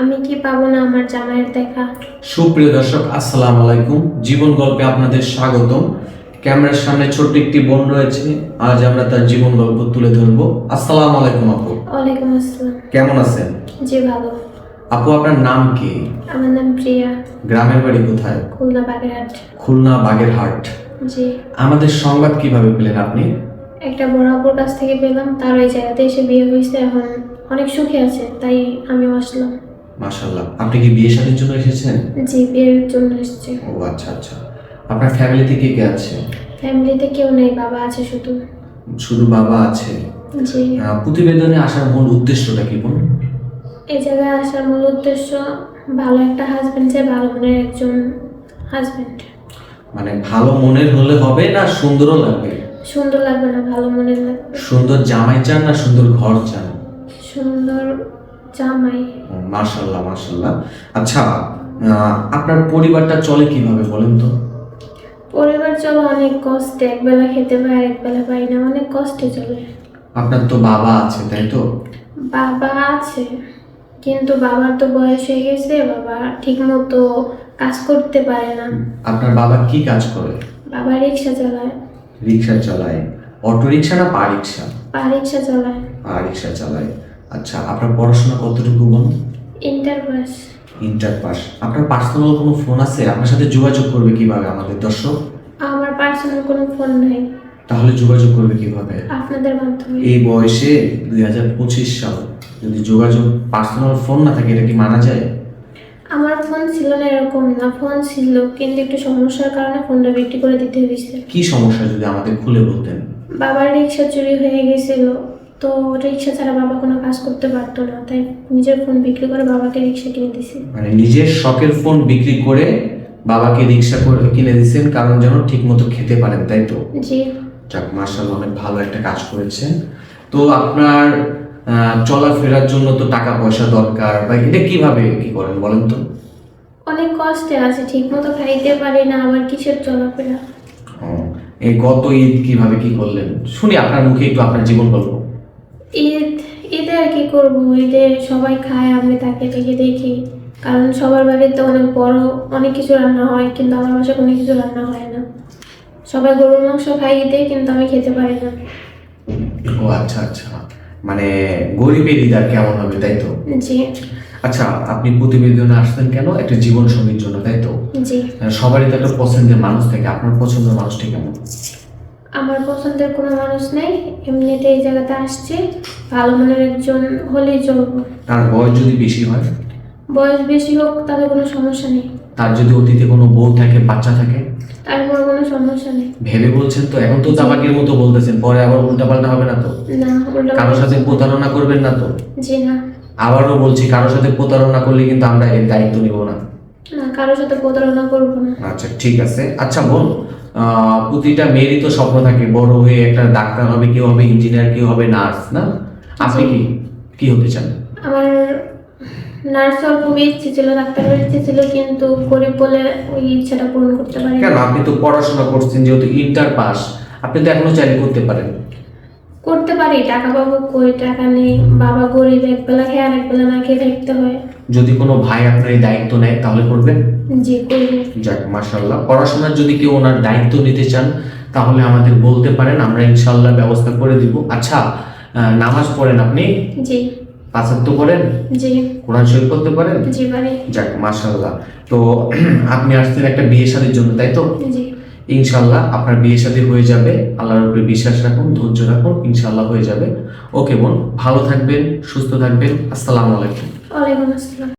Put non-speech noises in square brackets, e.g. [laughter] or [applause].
আমি কি পাবো না আমার জামাইয়ের দেখা? সুপ্রিয় দর্শক আসসালাম আলাইকুম। জীবন গল্পে আপনাদের স্বাগতম। ক্যামেরার সামনে ছোট্ট একটি বোন রয়েছে। আজ আমরা তার জীবন গল্প তুলে ধরবো। আসসালাম আলাইকুম আপু। ওয়ালাইকুম আসসালাম। কেমন আছেন? জি ভালো। আপু আপনার নাম কি? আমার নাম প্রিয়া। গ্রামের বাড়ি কোথায়? খুলনা বাগেরহাট। খুলনা বাগেরহাট। জি। আমাদের সংবাদ কীভাবে পেলেন আপনি? একটা বড় আপুর কাছ থেকে পেলাম। তার ওই জায়গাতে এসে বিয়ে হয়েছে। এখন অনেক সুখে আছে তাই আমিও আসলাম। মাশাল্লাহ আপনি কি বিয়ে শাদীর জন্য এসেছেন? জি বিয়ের জন্য এসেছে। ও আচ্ছা আচ্ছা। আপনার ফ্যামিলিতে কে কে আছে? ফ্যামিলিতে কেউ নেই বাবা আছে শুধু। শুধু বাবা আছে? জি। প্রতিবেদনে আসার মূল উদ্দেশ্যটা কি বোন এই জায়গায় আসার মূল উদ্দেশ্য ভালো একটা হাজবেন্ড চাই ভালো মনের একজন হাজবেন্ড মানে ভালো মনের হলে হবে না সুন্দরও লাগবে? সুন্দর লাগবে না ভালো মনের লাগবে। সুন্দর জামাই চান না সুন্দর ঘর চান? সুন্দর জামাই। মার্শাল্লাহ মার্শাল্লাহ আচ্ছা আপনার পরিবারটা চলে কীভাবে বলেন তো? পরিবার চলো অনেক কষ্টে একবেলা খেতে পাই একবেলা পাই না অনেক কষ্টে চলে। আপনার তো বাবা আছে তাই তো? বাবা আছে কিন্তু বাবার তো বয়স হয়ে গেছে বাবা ঠিক মতো কাজ করতে পারে না। আপনার বাবা কি কাজ করে? বাবা রিক্সা চালায়। রিক্সা চালায়। অটো রিক্সা না পা রিক্সা? পা রিক্সা চালায়। পা রিক্সা চালায়। আচ্ছা আপনার পড়াশোনা কতটুকু বলুন? ইন্টার পাস ইন্টার পাস আপনার পার্সোনাল কোনো ফোন আছে? আপনার সাথে যোগাযোগ করবে কীভাবে আমাদের দর্শক? আমার পার্সোনাল কোনো ফোন নাই। তাহলে যোগাযোগ করবে কীভাবে? আপনাদের মাধ্যমে। এই বয়সে দুই হাজার পঁচিশ সাল যদি যোগাযোগ পার্সোনাল ফোন না থাকে এটা কি মানা যায়? আমার ফোন ছিল না এরকম না। ফোন ছিল কিন্তু একটু সমস্যার কারণে ফোনটা বিক্রি করে দিতে হয়েছে। কি সমস্যা যদি আমাদের খুলে বলতেন? বাবার রিক্সা চুরি হয়ে গেছিল। তো রিক্সা ছাড়া বাবা কোনো কাজ করতে পারতো না তাই নিজের ফোন বিক্রি করে বাবাকে রিক্সা কিনে দিছি মানে নিজের শখের ফোন বিক্রি করে বাবাকে রিক্সা করে কিনে দিচ্ছেন কারণ যেন ঠিক মতো খেতে পারেন তাই তো? জি। যাক মার্শাল অনেক ভালো একটা কাজ করেছেন। তো আপনার চলাফেরার জন্য তো টাকা পয়সা দরকার বা এটা কীভাবে কি করেন বলেন তো? অনেক কষ্টে আছে ঠিক মতো খাইতে পারি না আবার কিসের চলাফেরা? এই গত ঈদ কীভাবে কি করলেন? শুনি আপনার মুখে একটু আপনার জীবন গল্প। ঈদ ঈদে আর কি করব? ঈদে সবাই খায় আমি তাকে থেকে দেখি। কারণ সবার বাড়িতে অনেক বড় অনেক কিছু রান্না হয় কিন্তু আমার বাসায় কোনো কিছু রান্না হয় না। সবাই গরুর মাংস খাই ঈদে কিন্তু আমি খেতে পারি না। ও আচ্ছা আচ্ছা। মানে গরিবের ঈদ আর কেমন হবে তাই তো? জি। আচ্ছা আপনি প্রতিবেদনে আসছেন কেন? একটা জীবন সঙ্গীর জন্য তাই তো? জি। সবারই তো একটা পছন্দের মানুষ থাকে আপনার পছন্দের মানুষটি কেমন? আমার পছন্দের কোনো মানুষ নেই এমনিতে এই জায়গাতে আসছে। ভালো মনের একজন হলেই চলবো। তার বয়স যদি বেশি হয়? বয়স বেশি হোক তাতে কোনো সমস্যা নেই। তার যদি অতীতে কোনো বউ থাকে বাচ্চা থাকে? তারপর কোনো সমস্যা নেই। ভেবে বলছেন তো এখন তো তাবাকের মতো বলতেছেন পরে আবার উল্টাপাল্টা হবে না তো? না কারোর সাথে প্রতারণা করবেন না তো? জি না। আবারও বলছি কারোর সাথে প্রতারণা করলে কিন্তু আমরা এর দায়িত্ব নিব না। না কারোর সাথে প্রতারণা করব না। আচ্ছা ঠিক আছে। আচ্ছা আহ, প্রতিটা মেয়েরই তো স্বপ্ন থাকে বড় হয়ে একটা ডাক্তার হবে কেউ হবে ইঞ্জিনিয়ার কেউ হবে নার্স না? আপনি কি কি হতে চান? আমার নার্স হওয়ার খুবই ইচ্ছে ছিল ডাক্তার হওয়ার ইচ্ছে ছিল কিন্তু গরিব বলে ওই ইচ্ছাটা পূরণ করতে পারি কেন? আপনি তো পড়াশোনা করছেন যেহেতু ইন্টার পাস আপনি তো এখনও চাইলে করতে পারেন। করতে পারি টাকা পাবো কই টাকা নেই। বাবা গরিব একবেলা খেয়ে আর একবেলা না খেয়ে থাকতে হয়। যদি কোনো ভাই আপনার এই দায়িত্ব নেয় তাহলে করবেন? জি করব। যাক মাশাল্লাহ পড়াশোনার যদি কেউ ওনার দায়িত্ব নিতে চান তাহলে আমাদের বলতে পারেন আমরা ইনশাল্লাহ ব্যবস্থা করে দিব। আচ্ছা নামাজ পড়েন আপনি? জি। পাঁচাত্ত করেন জি। কোরআন শরীফ করতে পারেন? জি পারি। যাক মাশাল্লাহ তো [clears throat] আপনি আসছেন একটা বিয়ে শাদীর জন্য তাই তো? জি। ইনশাল্লাহ আপনার বিয়ে সাথে হয়ে যাবে। আল্লাহর উপরে বিশ্বাস রাখুন, ধৈর্য রাখুন, ইনশাল্লাহ হয়ে যাবে। ওকে বোন, ভালো থাকবেন, সুস্থ থাকবেন। আসসালামু আলাইকুম। ওয়ালাইকুম আসসালাম।